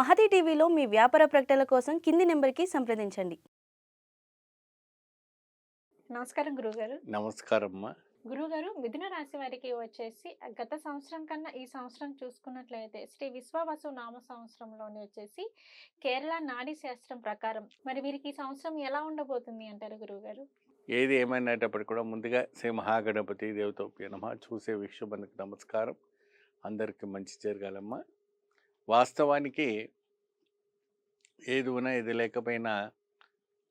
మహతి టీవీలో మీ వ్యాపార ప్రకటనల కోసం కింది నెంబర్కి సంప్రదించండి. నమస్కారం గురుగారు నమస్కారం అమ్మా గురుగారు మిథున రాశి వారికి వచ్చేసి గత సంవత్సరం కన్నా ఈ సంవత్సరం చూసుకున్నట్లయితే శ్రీ విశ్వవసు నామ సంవత్సరంలోనే వచ్చేసి కేరళ నాడీ శాస్త్రం ప్రకారం మరి వీరికి ఈ సంవత్సరం ఎలా ఉండబోతుంది అంటారు గురుగారు ఏది ఏమైనప్పటికీ కూడా ముందుగా శ్రీ మహాగణపతి దేవతోపి నమ. చూసే వీక్షకులకు నమస్కారం. అందరికీ మంచి జరగాలమ్మా. వాస్తవానికి ఏది ఉన్నా ఏది లేకపోయినా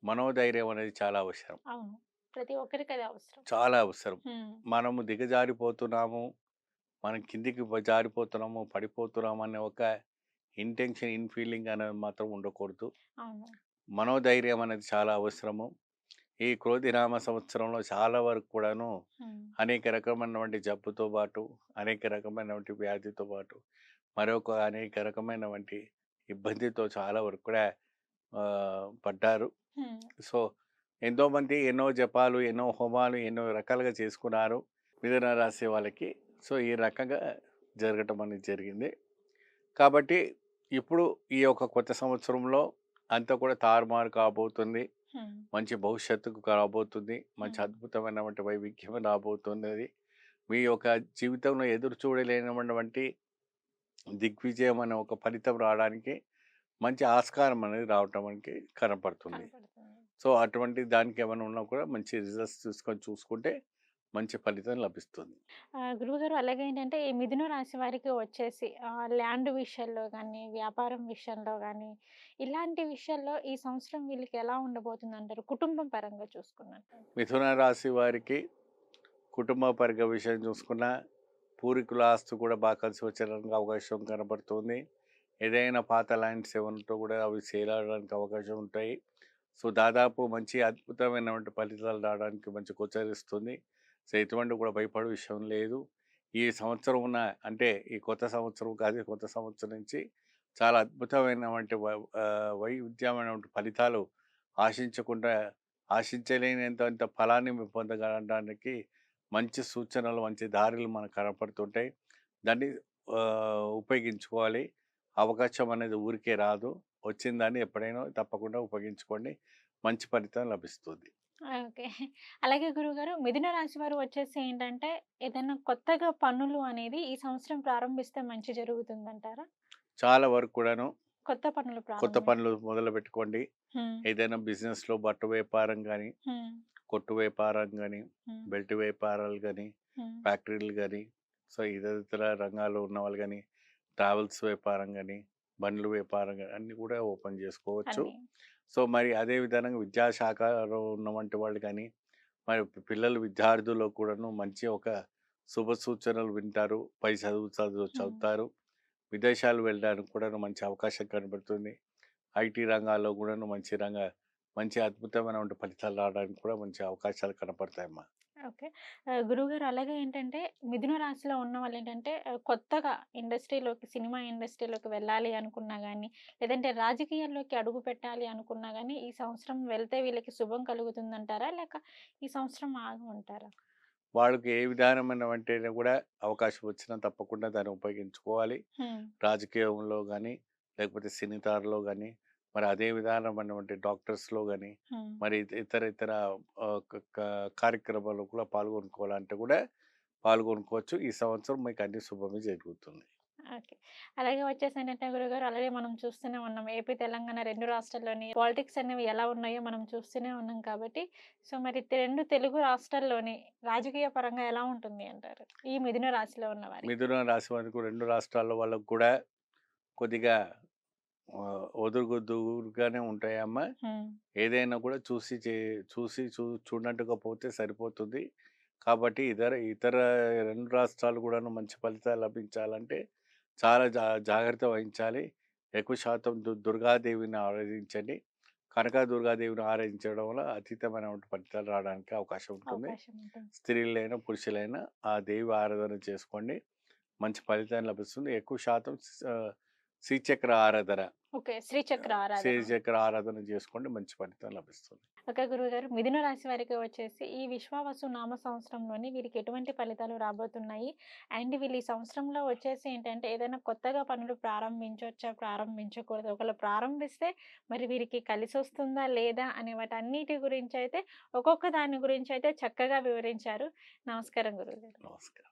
మనోధైర్యం అనేది చాలా అవసరం. అవును. ప్రతి ఒక్కరికి అది అవసరం. చాలా అవసరం. మనము దిగజారిపోతున్నాము మనం కిందికి జారిపోతున్నాము పడిపోతున్నాము అనే ఒక ఇంటెన్షన్ ఇన్ ఫీలింగ్ అనేది మాత్రం ఉండకూడదు. మనోధైర్యం అనేది చాలా అవసరము. ఈ క్రోధినామ సంవత్సరంలో చాలా వరకు కూడాను. అనేక రకమైనటువంటి జబ్బుతో పాటు అనేక రకమైనటువంటి వ్యాధితో పాటు మరొక అనేక రకమైనటువంటి ఇబ్బందితో చాలా వరకు కూడా పడ్డారు. సో ఎంతోమంది ఎన్నో జపాలు ఎన్నో హోమాలు ఎన్నో రకాలుగా చేసుకున్నారు మిథున రాశి వాళ్ళకి సో ఈ రకంగా జరగటం అనేది జరిగింది కాబట్టి ఇప్పుడు ఈ యొక్క కొత్త సంవత్సరంలో అంతా కూడా తారుమారు కాబోతుంది. మంచి భవిష్యత్తుకు రాబోతుంది మంచి. అద్భుతమైనటువంటి వైవిధ్యం రాబోతున్నది మీ యొక్క జీవితంలో ఎదురు చూడలేనటువంటి దిగ్విజయం అనే ఒక ఫలితం రావడానికి మంచి ఆస్కారం అనేది రావటం మనకి కనపడుతుంది. సో అటువంటి దానికి ఏమైనా ఉన్నా కూడా మంచి రిజల్ట్స్ చూసుకొని చూసుకుంటే మంచి ఫలితం లభిస్తుంది. గురువుగారు అలాగే ఏంటంటే ఈ మిథున రాశి వారికి వచ్చేసి ల్యాండ్ విషయంలో కానీ వ్యాపారం విషయంలో కానీ ఇలాంటి విషయాల్లో ఈ సంవత్సరం వీళ్ళకి ఎలా ఉండబోతుంది అంటారు కుటుంబం పరంగా చూసుకున్నట్టు. మిథున రాశి వారికి కుటుంబ పరిగ విషయం చూసుకున్న పూర్వీకుల ఆస్తు కూడా బాగా కలిసి వచ్చేయడానికి అవకాశం కనబడుతుంది. ఏదైనా పాత ల్యాండ్స్ ఏమంటో కూడా అవి సేల్ అవడానికి అవకాశం ఉంటాయి. సో దాదాపు మంచి అద్భుతమైనటువంటి ఫలితాలు రావడానికి మంచి గోచరిస్తుంది. సో ఎటువంటి కూడా భయపడే విషయం లేదు. ఈ సంవత్సరం ఉన్న అంటే ఈ కొత్త సంవత్సరం కాదు కొత్త సంవత్సరం నుంచి చాలా అద్భుతమైనటువంటి వైవిధ్యమైనటువంటి ఫలితాలు ఆశించకుండా ఆశించలేనంత ఫలాన్ని మేము పొందగలడానికి మంచి సూచనలు మంచి దారులు మనకు కనపడుతుంటాయి. దాన్ని ఉపయోగించుకోవాలి. అవకాశం అనేది ఊరికే రాదు. వచ్చిన దాన్ని ఎప్పుడైనా తప్పకుండా ఉపయోగించుకోండి. మంచి ఫలితం లభిస్తుంది. ఓకే. అలాగే గురుగారు మిథున రాశి వారు వచ్చేసి ఏంటంటే ఏదైనా కొత్తగా పనులు అనేది ఈ సంవత్సరం ప్రారంభిస్తే మంచి జరుగుతుందంటారా? చాలా వరకు కూడాను. కొత్త పనులు కొత్త పనులు మొదలు పెట్టుకోండి. ఏదైనా బిజినెస్లో బట్ట వ్యాపారం కానీ. కొట్టు వ్యాపారం కానీ. బెల్ట్ వ్యాపారాలు కానీ. ఫ్యాక్టరీలు కానీ సో ఇతర రంగాల్లో ఉన్న వాళ్ళు కానీ ట్రావెల్స్ వ్యాపారం కానీ బండ్లు వ్యాపారం కానీ అన్నీ కూడా ఓపెన్ చేసుకోవచ్చు. సో మరి అదే విధంగా విద్యాశాఖలో ఉన్నటువంటి వాళ్ళు కానీ మరి పిల్లలు విద్యార్థులు కూడాను మంచి ఒక శుభ సూచనలు వింటారు పై చదువు చదువు చదువుతారు విదేశాలు వెళ్ళడానికి కూడా మంచి అవకాశం కనబడుతుంది ఐటీ రంగాల్లో కూడాను మంచి రంగ మంచి అద్భుతమైనటువంటి ఫలితాలు రావడానికి కూడా మంచి అవకాశాలు కనపడతాయమ్మా. ఓకే. గురువుగారు అలాగే ఏంటంటే మిథున రాశిలో ఉన్న వాళ్ళు ఏంటంటే కొత్తగా ఇండస్ట్రీలోకి సినిమా ఇండస్ట్రీలోకి వెళ్ళాలి అనుకున్నా కానీ లేదంటే రాజకీయాల్లోకి అడుగు పెట్టాలి అనుకున్నా కానీ ఈ సంవత్సరం వెళ్తే వీళ్ళకి శుభం కలుగుతుందంటారా? లేక ఈ సంవత్సరం ఆగమంటారా వాళ్ళకి ఏ విధానమైనటువంటి కూడా అవకాశం వచ్చినా తప్పకుండా దాన్ని ఉపయోగించుకోవాలి. రాజకీయంలో కానీ లేకపోతే సినీతారులో కానీ మరి అదే విధానమైనటువంటి డాక్టర్స్లో కానీ. మరి ఇత- ఇతర ఇతర కార్యక్రమాల్లో కూడా పాల్గొనుకోవాలంటే కూడా పాల్గొనుకోవచ్చు. ఈ సంవత్సరం మీకు అన్ని శుభమే జరుగుతుంది. ఓకే. అలాగే వచ్చేసి ఏంటంటే గురుగారు అలాగే మనం చూస్తూనే ఉన్నాం. ఏపీ తెలంగాణ రెండు రాష్ట్రాల్లోని పాలిటిక్స్ అనేవి ఎలా ఉన్నాయో మనం చూస్తూనే ఉన్నాం కాబట్టి సో మరి రెండు తెలుగు రాష్ట్రాల్లోని రాజకీయ పరంగా ఎలా ఉంటుంది అంటారు? ఈ మిథున రాశిలో ఉన్న వారికి. మిథున రాశి వారికి రెండు రాష్ట్రాల వాళ్ళకు కూడా కొద్దిగా ఆ, ఒదురుగుద్దుగానే ఉంటాయమ్మా. ఏదైనా కూడా చూసి చే చూసి చూ చూడనట్టుగా పోతే సరిపోతుంది. కాబట్టి ఇతర ఇతర రెండు రాష్ట్రాలు కూడా మంచి ఫలితాలు లభించాలంటే చాలా జా జాగ్రత్త వహించాలి. ఎక్కువ శాతం దు దుర్గాదేవిని ఆరాధించండి. కనక దుర్గాదేవిని ఆరాధించడం వల్ల అతీతమైన ఫలితాలు రావడానికి అవకాశం ఉంటుంది. స్త్రీలైనా పురుషులైనా ఆ దేవి ఆరాధన చేసుకోండి. మంచి ఫలితం లభిస్తుంది. ఎక్కువ శాతం శ్రీచక్ర ఆరాధన. శ్రీచక్ర ఆరాధన. శ్రీచక్ర ఆరాధన చేసుకోండి. మంచి ఫలితం లభిస్తుంది. ఓకే గురువుగారు మిథున రాశి వారికి వచ్చేసి ఈ విశ్వావసు నామ సంవత్సరంలోని వీరికి ఎటువంటి ఫలితాలు రాబోతున్నాయి? అండ్ వీళ్ళు ఈ సంవత్సరంలో వచ్చేసి ఏంటంటే ఏదైనా కొత్తగా పనులు ప్రారంభించవచ్చా ప్రారంభించకూడదు? ఒకవేళ ప్రారంభిస్తే మరి వీరికి కలిసి వస్తుందా లేదా? అనే వాటి అన్నిటి గురించి అయితే ఒక్కొక్క దాని గురించి అయితే చక్కగా వివరించారు. నమస్కారం గురువుగారు నమస్కారం.